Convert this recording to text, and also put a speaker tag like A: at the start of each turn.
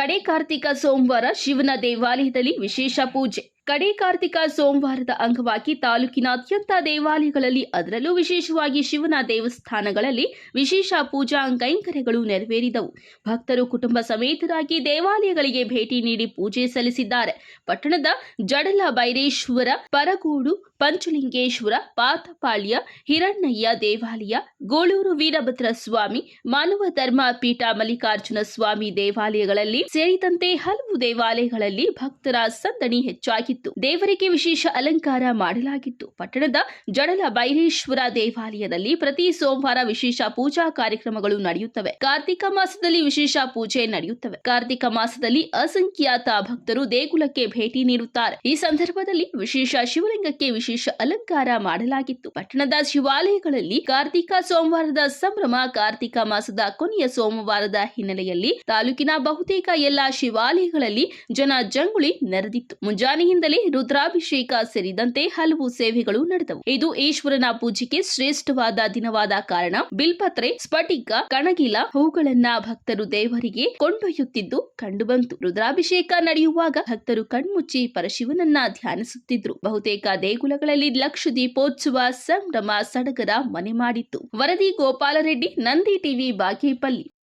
A: ಕಡೆ ಕಾರ್ತಿಕ ಸೋಮವಾರ ಶಿವನ ದೇವಾಲಯದಲ್ಲಿ ವಿಶೇಷ ಪೂಜೆ. ಕಡೆ ಕಾರ್ತಿಕ ಸೋಮವಾರದ ಅಂಗವಾಗಿ ತಾಲೂಕಿನಾದ್ಯಂತ ದೇವಾಲಯಗಳಲ್ಲಿ, ಅದರಲ್ಲೂ ವಿಶೇಷವಾಗಿ ಶಿವನ ದೇವಸ್ಥಾನಗಳಲ್ಲಿ ವಿಶೇಷ ಪೂಜಾ ಕೈಂಕರ್ಯಗಳು ನೆರವೇರಿದವು. ಭಕ್ತರು ಕುಟುಂಬ ಸಮೇತರಾಗಿ ದೇವಾಲಯಗಳಿಗೆ ಭೇಟಿ ನೀಡಿ ಪೂಜೆ ಸಲ್ಲಿಸಿದ್ದಾರೆ. ಪಟ್ಟಣದ ಜಡಲ ಬೈರೇಶ್ವರ ಪರಗೋಡು, ಪಂಚಲಿಂಗೇಶ್ವರ, ಪಾತಪಾಳ್ಯ, ಹಿರಣ್ಣಯ್ಯ ದೇವಾಲಯ, ಗೋಳೂರು ವೀರಭದ್ರ ಸ್ವಾಮಿ, ಮಾನವ ಧರ್ಮ ಪೀಠ ಮಲ್ಲಿಕಾರ್ಜುನ ಸ್ವಾಮಿ ದೇವಾಲಯಗಳಲ್ಲಿ ಸೇರಿದಂತೆ ಹಲವು ದೇವಾಲಯಗಳಲ್ಲಿ ಭಕ್ತರ ಸಂದಣಿ ಹೆಚ್ಚಾಗಿತ್ತು. ದೇವರಿಗೆ ವಿಶೇಷ ಅಲಂಕಾರ ಮಾಡಲಾಗಿತ್ತು. ಪಟ್ಟಣದ ಜಡಲ ಬೈರೇಶ್ವರ ದೇವಾಲಯದಲ್ಲಿ ಪ್ರತಿ ಸೋಮವಾರ ವಿಶೇಷ ಪೂಜಾ ಕಾರ್ಯಕ್ರಮಗಳು ನಡೆಯುತ್ತವೆ. ಕಾರ್ತಿಕ ಮಾಸದಲ್ಲಿ ವಿಶೇಷ ಪೂಜೆ ನಡೆಯುತ್ತವೆ. ಕಾರ್ತಿಕ ಮಾಸದಲ್ಲಿ ಅಸಂಖ್ಯಾತ ಭಕ್ತರು ದೇಗುಲಕ್ಕೆ ಭೇಟಿ ನೀಡುತ್ತಾರೆ. ಈ ಸಂದರ್ಭದಲ್ಲಿ ವಿಶೇಷ ಶಿವಲಿಂಗಕ್ಕೆ ವಿಶೇಷ ಅಲಂಕಾರ ಮಾಡಲಾಗಿತ್ತು. ಪಟ್ಟಣದ ಶಿವಾಲಯಗಳಲ್ಲಿ ಕಾರ್ತಿಕ ಸೋಮವಾರದ ಸಂಭ್ರಮ, ಕಾರ್ತಿಕ ಮಾಸದ ಕೊನೆಯ ಸೋಮವಾರದ ಹಿನ್ನೆಲೆಯಲ್ಲಿ ತಾಲೂಕಿನ ಬಹುತೇಕ ಎಲ್ಲಾ ಶಿವಾಲಯಗಳಲ್ಲಿ ಜನ ಜಂಗುಳಿ ನೆರೆದಿತ್ತು. ಮುಂಜಾನೆಯಿಂದಲೇ ರುದ್ರಾಭಿಷೇಕ ಸೇರಿದಂತೆ ಹಲವು ಸೇವೆಗಳು ನಡೆದವು. ಇದು ಈಶ್ವರನ ಪೂಜೆಗೆ ಶ್ರೇಷ್ಠವಾದ ದಿನವಾದ ಕಾರಣ ಬಿಲ್ಪತ್ರೆ, ಸ್ಫಟಿಕ, ಕಣಗಿಲ ಹೂಗಳನ್ನ ಭಕ್ತರು ದೇವರಿಗೆ ಕೊಂಡೊಯ್ಯುತ್ತಿದ್ದು ಕಂಡುಬಂತು. ರುದ್ರಾಭಿಷೇಕ ನಡೆಯುವಾಗ ಭಕ್ತರು ಕಣ್ಮುಚ್ಚಿ ಪರಶಿವನನ್ನ ಧ್ಯಾನಿಸುತ್ತಿದ್ರು. ಬಹುತೇಕ ದೇಗುಲಗಳಲ್ಲಿ ಲಕ್ಷ ದೀಪೋತ್ಸವ ಸಂಭ್ರಮ, ಸಡಗರ ಮನೆ ಮಾಡಿತ್ತು. ವರದಿ ಗೋಪಾಲರೆಡ್ಡಿ, ನಂದಿ ಟಿವಿ, ಬಾಗೇಪಲ್ಲಿ.